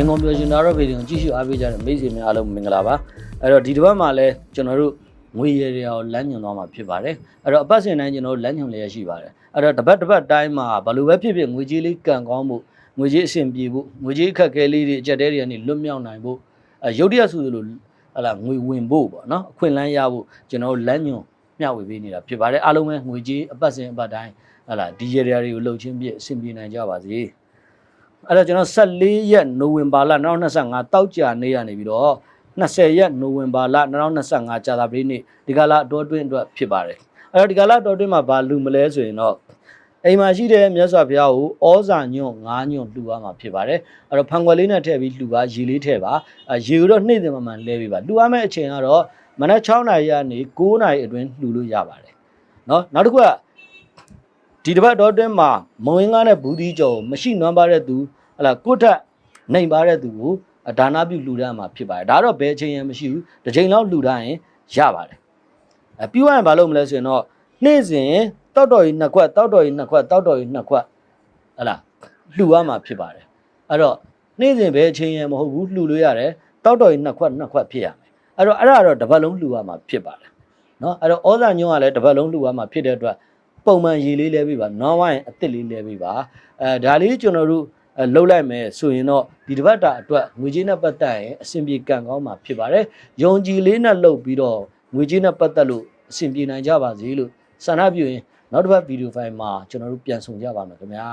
င်ကုန်ပြောရှင်တာတော့ဗီဒီယိုကြည့်ရှုအားပေးကြတဲ့မိတ်ဆွေများအားလုံးမင်္ဂလာပါအဲ့တော့ဒီတစ်ပတ်မှာလည်းကျွန်တော်တို့ငွေရည်တွေကိုလမ်းညွှန်သွားမှာဖြစ်ပါတယ်အဲ့တော့အပတ်စဉ်တိုင်းကျွန်တော်တို့လမ်းညွှန်လျက်ရှိပါတယ်အဲ့တော့တစ်ပတ်တစ်ပတ်တိုင်းမှာဘယ်လိုပဲဖြစ်ဖြစ်ငွေကြေးလေးကန်ကောင်းမှုငွေကြေးအဆင်ပြေဖို့ငွေကြေးအခက်အခဲလေးတွေအကြက်တဲတွေကနေလွတ်မြောက်နိုင်ဖို့အဲရုပ်တရက်ဆိုသလိုဟလာငွေဝင်ဖို့ပေါ့နော်အခွင့်အလမ်းရဖို့ကျွန်တော်တို့လမ်းညွှန်မျှဝေပေးနေတာဖြစ်ပါတယ်အားလုံးပဲငွေကြေးအပတ်စဉ်အပတ်တိုင်းဟလာဒီရည်တွေကိုလှုပ်ချင်းပြည့်အဆင်ပြေနိုင်ကြပါစေ အဲ့တော့ကျွန်တော်14ရက်နိုဝင်ဘာလ2025တောက်ကြနေ့ရနေပြီးတော့20ရက်နိုဝင်ဘာလ2025ကြာသပတေးနေ့ဒီကလာတော်တွင်းအတွက်ဖြစ်ပါတယ်အဲ့တော့ဒီကလာတော်တွင်းမှာဘာလူမလဲဆိုရင်တော့အိမ်မှာရှိတဲ့မြတ်စွာဘုရားကိုဩဇာညွန့်ငါးညွန့်လှူရမှာဖြစ်ပါတယ်အဲ့တော့ဖန်ခွက်လေးနဲ့ထည့်ပြီးလှူပါရေလေးထည့်ပါရေကိုတော့နှိမ့်တယ်မှမှလဲပေးပါလှူရမယ့်အချိန်ကတော့မနက်6နာရီကနေ9နာရီအတွင်းလှူလို့ရပါတယ်နော်နောက်တစ်ခုက ဒီတစ်ပတ်တော့အတွင်းမှာမဝင်ကားနဲ့ဘူးသီးကြော်မရှိနွမ်းပါတဲ့သူဟလာကိုယ့်ထက်နိုင်ပါတဲ့သူကိုအဒါနာပြုလှူဒန်းမှာဖြစ်ပါတယ်ဒါတော့ဘယ်အချိန်ရမရှိဘူးတစ်ချိန်လောက်လှူဒန်းရင်ရပါတယ်အပြီးသွားရင်ဘာလုပ်မလဲဆိုရင်တော့နေ့စဉ်တောက်တော်ကြီးနှစ်ခွက်တောက်တော်ကြီးနှစ်ခွက်တောက်တော်ကြီးနှစ်ခွက်ဟလာလှူရမှာဖြစ်ပါတယ်အဲ့တော့နေ့စဉ်ဘယ်အချိန်ရမဟုတ်ဘူးလှူလို့ရတယ်တောက်တော်ကြီးနှစ်ခွက်နှစ်ခွက်ဖြစ်ရမယ်အဲ့တော့အဲ့ဒါတော့တစ်ပတ်လုံးလှူရမှာဖြစ်ပါတယ်နော်အဲ့တော့ဩဇာညွန့်ကလည်းတစ်ပတ်လုံးလှူရမှာဖြစ်တဲ့အတွက် ပုံမှန်ရေလေးလဲပေးပါနောက်ဝိုင်းအစ်စ်လေးလဲပေးပါအဲဒါလေးကျွန်တော်တို့အဲလှုပ်လိုက်မယ်ဆိုရင်တော့ဒီတစ်ပတ်တာအတွက်ငွေကြေးနဲ့ပတ်သက်ရင်အဆင်ပြေကံကောင်းမှာဖြစ်ပါတယ်ယုံကြည်လေးနဲ့လှုပ်ပြီးတော့ငွေကြေးနဲ့ပတ်သက်လို့အဆင်ပြေနိုင်ကြပါစေလို့ဆန္ဒပြုရင်နောက်တစ်ပတ်ဗီဒီယိုဖိုင်မှာကျွန်တော်တို့ပြန်ဆောင်ကြပါမယ်ခင်ဗျာ